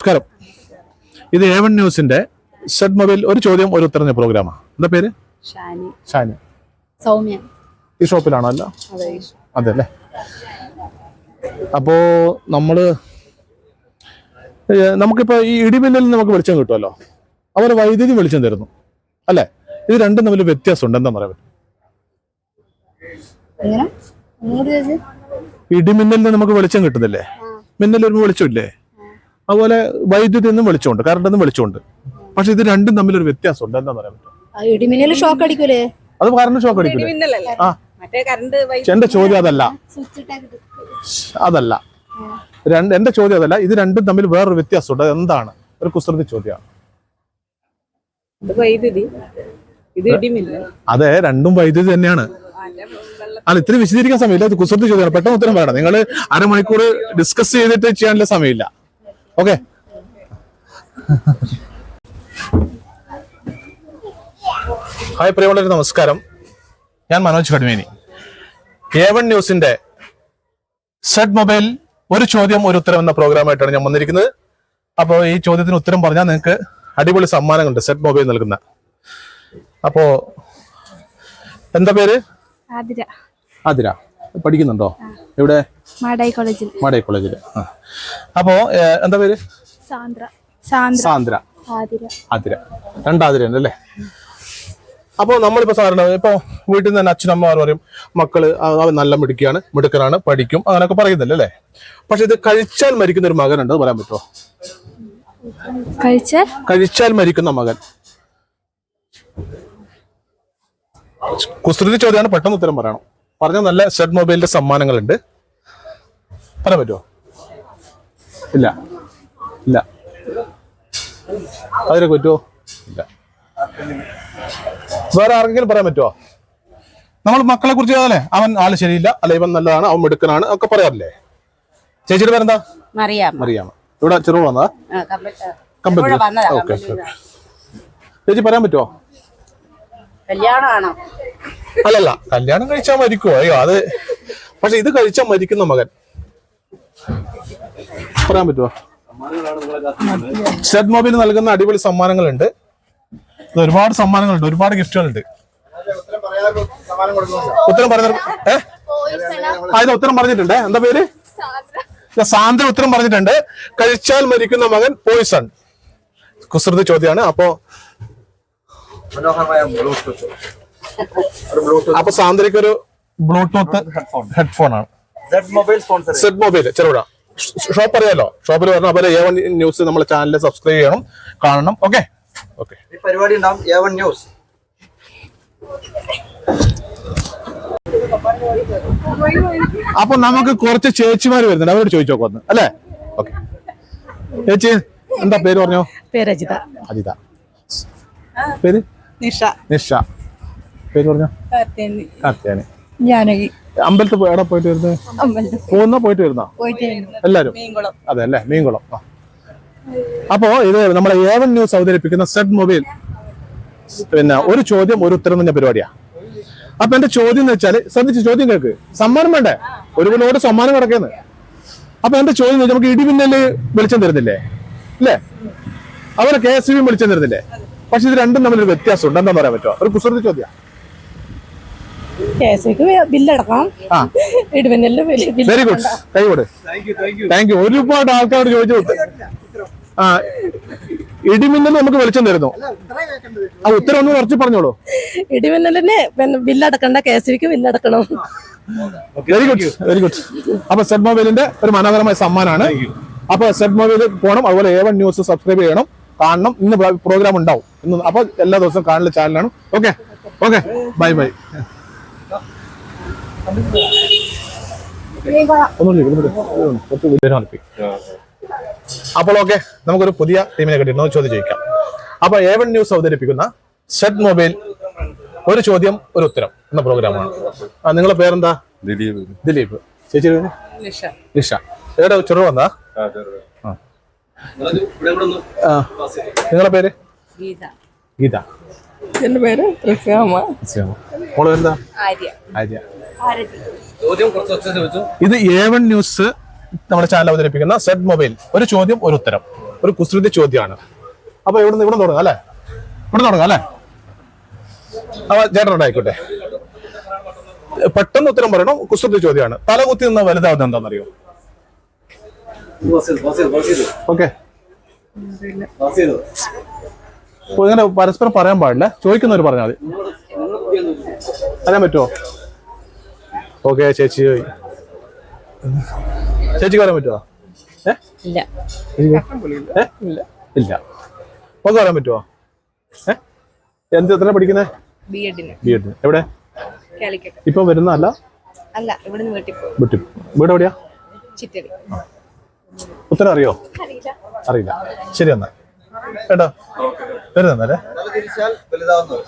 നമസ്കാരം. ഇത് A one ന്യൂസിന്റെ സെഡ് മൊബൈൽ ഒരു ചോദ്യം ഒരു ഉത്തരം പ്രോഗ്രാമാണ്. എന്താ പേര്? ഷാനി. സൗമ്യ. ഈ ഷോപ്പിലാണോ അല്ല? അതെ. അല്ലേ? അപ്പോ നമ്മൾ നമുക്കിപ്പോ ഈ ഇടിമിന്നലിൽ നമുക്ക് വെളിച്ചം കിട്ടുമല്ലോ. അവർ വൈദ്യുതി വെളിച്ചം തരുന്നു. അല്ലേ? ഇത് രണ്ടും തമ്മിൽ വ്യത്യാസമുണ്ട്. എന്താ പറയാൻ പറ്റും? എങ്ങനെ? ഇടിമിന്നലിൽ നമുക്ക് വെളിച്ചം കിട്ടുന്നില്ലേ? മിന്നൽ വരുമ്പോൾ വെളിച്ചമില്ലേ അതുപോലെ വൈദ്യുതി നിന്നും വെളിച്ചമുണ്ട് കറണ്ട് നിന്നും വെളിച്ചമുണ്ട്. പക്ഷെ ഇത് രണ്ടും തമ്മിൽ ഒരു വ്യത്യാസമുണ്ട്. എന്താ പറയാൻ പറ്റും ആ ഇടിമിന്നൽ ഷോക്ക് അടിക്കൂലേ? അത് കറണ്ട് ഷോക്ക് ആ. പക്ഷെ എന്റെ ചോദ്യം അതല്ല. അതല്ല. രണ്ട് എന്റെ ചോദ്യം അതല്ല. ഇത് രണ്ടും തമ്മിൽ വേറൊരു വ്യത്യാസമുണ്ട്. ഉണ്ട് എന്താണ്? ഒരു കുസൃതി ചോദ്യമാണ്. ഇത് വൈദ്യുതി. ഇത് ഇടിമിന്നൽ. അതെ രണ്ടും വൈദ്യുതി തന്നെയാണ്. അല്ല ഇത്തിരി വിശദീകരിക്കാൻ സമയമില്ല. ഇത് കുസൃതി ചോദ്യമാണ്. പെട്ടെന്ന് ഉത്തരം പറയണം. നിങ്ങൾ അരമണിക്കൂർ ഡിസ്കസ് ചെയ്തിട്ട് ചെയ്യാനുള്ള സമയമില്ല. ഓക്കെ. ഹായ് പ്രിയമുള്ളവർ നമസ്കാരം. ഞാൻ മനോജ് കടുമേനി എ വൺ ന്യൂസിന്റെ സെഡ് മൊബൈൽ ഒരു ചോദ്യം ഒരു ഉത്തരം എന്ന പ്രോഗ്രാമായിട്ടാണ് ഞാൻ വന്നിരിക്കുന്നത്. അപ്പോൾ ഈ ചോദ്യത്തിന് ഉത്തരം പറഞ്ഞാൽ നിങ്ങൾക്ക് അടിപൊളി സമ്മാനങ്ങളുണ്ട് സെഡ് മൊബൈൽ നൽകുന്ന. അപ്പോ എന്താ പേര്? ആതിര. ആതിര. പഠിക്കുന്നുണ്ടോ? എവിടെ? മാടായി കോളേജിൽ. കോളേജിൽ അപ്പോ എന്താ പേര്? സാന്ദ്ര. സാന്ദ്ര. ആതിര. രണ്ടാതിര അല്ലേ? അപ്പോൾ നമ്മളിപ്പോ സാധാരണ ഇപ്പൊ വീട്ടിൽ നിന്ന് തന്നെ അച്ഛനമ്മമാർ പറയും മക്കൾ അവൻ നല്ല മിടുക്കിയാണ് മിടുക്കനാണ് പഠിക്കും അങ്ങനെയൊക്കെ പറയുന്നില്ല അല്ലേ? പക്ഷെ ഇത് കഴിച്ചാൽ മരിക്കുന്ന ഒരു മകനുണ്ട് പറയാൻ പറ്റുമോ? കഴിച്ച കഴിച്ചാൽ മരിക്കുന്ന മകൻ. കുസൃതി ചോദ്യമാണ് പെട്ടെന്ന് ഉത്തരം പറയണം. പറഞ്ഞ നല്ല സെഡ് മൊബൈലിന്റെ സമ്മാനങ്ങളുണ്ട്. പറയാൻ പറ്റുമോ ഇല്ല. ഇല്ല. അതിനൊക്കെ പറ്റുമോ ഇല്ല. വേറെ ആർക്കെങ്കിലും പറയാൻ പറ്റുമോ നമ്മൾ മക്കളെ കുറിച്ച് അല്ലേ അവൻ ആൾ ശരിയില്ല അല്ല ഇവൻ നല്ലതാണ് അവൻ മിടുക്കനാണ് ഒക്കെ പറയാറില്ലേ? ചേച്ചിയുടെ പേരെന്താ? മറിയാമ ഇവിടെ ചെറുപ്പം വന്നതാ? കമ്പനി വന്നതാ ഓക്കെ ചേച്ചി പറയാൻ പറ്റുമോ കല്യാണമാണോ അല്ലല്ല കല്യാണം കഴിച്ചാൽ മരിക്കുമോ അയ്യോ അത് പക്ഷെ ഇത് കഴിച്ചാൽ മരിക്കുന്ന മകൻ. പറയാൻ പറ്റുമോ സെഡ് മൊബൈൽ നൽകുന്ന അടിപൊളി സമ്മാനങ്ങളുണ്ട്. ഒരുപാട് സമ്മാനങ്ങളുണ്ട് ഒരുപാട് ഗിഫ്റ്റുകളുണ്ട്. ഉത്തരം പറഞ്ഞ ഏ? അതിന് ഇത് ഉത്തരം പറഞ്ഞിട്ടുണ്ട്. എന്താ പേര്? സാന്ദ്ര. ഉത്തരം പറഞ്ഞിട്ടുണ്ട്. കഴിച്ചാൽ മരിക്കുന്ന മകൻ പോയിസൺ കുസൃതി ചോദ്യമാണ് അപ്പോ മനോഹരമായ ബ്ലൂടൂത്ത്. ഒരു ബ്ലൂടൂത്ത്. അപ്പൊ സാന്ദ്രയ്ക്ക് ഒരു ബ്ലൂടൂത്ത് ഹെഡ്ഫോൺ ആണ്. Z mobile sponsor set mobile Cherupuzha shop അറിയാലോ ഷോപ്പിൽ വരണം. അവരെ എ വൺ ന്യൂസ് നമ്മളെ ചാനൽ സബ്സ്ക്രൈബ് ചെയ്യണം കാണണം. ഓക്കെ ഓക്കെ ഈ പരിപാടി ഉണ്ടാവും എ വൺ ന്യൂസ് അപ്പൊ നമുക്ക് കുറച്ച് ചേച്ചിമാര് വരുന്നുണ്ട്. അവരോട് ചോദിച്ചു നോക്കുന്നു അല്ലേ? ഓക്കെ ചേച്ചി എന്താ പേര് പറഞ്ഞോ? പേര് അജിത. അജിത. പേര്? നിഷ. നിഷ. പേര് പറഞ്ഞോ? കാർത്തിയാനി ജാനകി. അമ്പലത്തിൽ എവിടെ പോയിട്ട് വരുന്നത് പോകുന്ന പോയിട്ട് വരുന്ന? എല്ലാരും അതെ അല്ലേ? മീൻകുളം. ആ. അപ്പോ ഇത് നമ്മുടെ ഏവൻ ന്യൂസ് അവതരിപ്പിക്കുന്ന സെഡ് മൊബൈൽ. പിന്നെ ഒരു ചോദ്യം ഒരു ഉത്തരം എന്ന പരിപാടിയാ. അപ്പൊ എന്റെ ചോദ്യം എന്ന് വെച്ചാൽ ശ്രദ്ധിച്ച് ചോദ്യം കേൾക്ക്. സമ്മാനം വേണ്ടേ? ഒരു ലോഡ് സമ്മാനം കിടക്കുന്നത് അപ്പൊ എന്റെ ചോദ്യം നമുക്ക് ഇടിമിന്നൽ വെളിച്ചം തരുന്നില്ലേ? അല്ലേ? അവരെ കെ എസ് ബി വെളിച്ചം തരുന്നില്ലേ? പക്ഷെ ഇത് രണ്ടും തമ്മിലൊരു വ്യത്യാസമുണ്ട്. എന്താ പറയാൻ പറ്റുമോ? ഒരു കുസൃതി ചോദ്യം. വെരി ഗുഡ് കൈകൊട് താങ്ക് യു ഒരുപാട് ആൾക്കാരോട് ചോദിച്ചു. ആ. ഇടിമിന്നൽ നമുക്ക് വെളിച്ചം തരുന്നു. ആ ഉത്തരം ഒന്ന് കുറച്ച് പറഞ്ഞോളൂ. ഇടിമിന്നലിന് പിന്നെ ബില്ലടക്കണ്ട കെ എസ് ബിക്ക് ബില്ലടക്കണം വെരി ഗുഡ് വെരി ഗുഡ് അപ്പൊ സെഡ് മൊബൈലിന്റെ ഒരു മനോഹരമായ സമ്മാനമാണ്. അപ്പൊ സെഡ് മൊബൈൽ പോകണം അതുപോലെ എ വൺ ന്യൂസ് സബ്സ്ക്രൈബ് ചെയ്യണം. കാണണം. ഇന്ന് പ്രോഗ്രാം ഉണ്ടാവും. ഇന്ന് അപ്പൊ എല്ലാ ദിവസവും കാണുന്ന ചാനലാണ് ഓക്കെ ഓക്കെ ബൈ ബൈ അപ്പോൾ ഓക്കെ നമുക്കൊരു പുതിയ ടീമിനെ കിട്ടിയിരുന്നു ചോദ്യം ചോദിക്കാം. അപ്പൊ എ വൺ ന്യൂസ് അവതരിപ്പിക്കുന്ന സെഡ് മൊബൈൽ ഒരു ചോദ്യം ഒരു ഉത്തരം എന്ന പ്രോഗ്രാമാണ് നിങ്ങളുടെ നിങ്ങളെ പേരെന്താ? ദിലീപ്. ദിലീപ്. ചേച്ചി നിഷ. നിഷ. എവിടെ ചെറു വന്നാ ആ. നിങ്ങളെ പേര്? ഗീത. ഗീത. എന്റെ പേര് എന്താ ആര്യ. ഇത് എ വൺ ന്യൂസ് നമ്മുടെ ചാനൽ അവതരിപ്പിക്കുന്ന സെഡ് മൊബൈൽ ഒരു ചോദ്യം ഒരു ഉത്തരം. ഒരു കുസൃതി ചോദ്യമാണ്. അപ്പൊ ഇവിടുന്ന് ഇവിടെ തുടങ്ങാം അല്ലേ? ഇവിടെ തുടങ്ങാം അല്ലേ? അപ്പൊ ചേട്ടനോട് ആയിക്കോട്ടെ. പെട്ടെന്ന് ഉത്തരം പറയണം കുസൃതി ചോദ്യമാണ്. തലകുത്തി നിന്ന വലുതാവുന്നത് എന്താണെന്നറിയോ? ഓക്കെ അപ്പൊ ഇങ്ങനെ പരസ്പരം പറയാൻ പാടില്ല. ചോദിക്കുന്നവർ പറഞ്ഞാൽ മതി. അറിയാൻ പറ്റുമോ ഓക്കെ ചേച്ചി ചേച്ചിക്ക് പറയാൻ പറ്റുമോ ഏ? ഇല്ല? ഇല്ല. ഒക്കെ പറയാൻ പറ്റുമോ ഏ? എന്ത് എത്ര പഠിക്കുന്നത് ബി എഡിന് എവിടെ? കാലിക്കറ്റ്. ഇപ്പൊ വരുന്നതല്ല അല്ല? ഇവിടെ വീട്ടിൽ വീട് എവിടെയാ? ചിറ്റടി. ഉത്തരം അറിയോ അറിയില്ല. ശരി എന്നാ. കേട്ടോ വരുന്നല്ലേ വലുതാവുന്നത്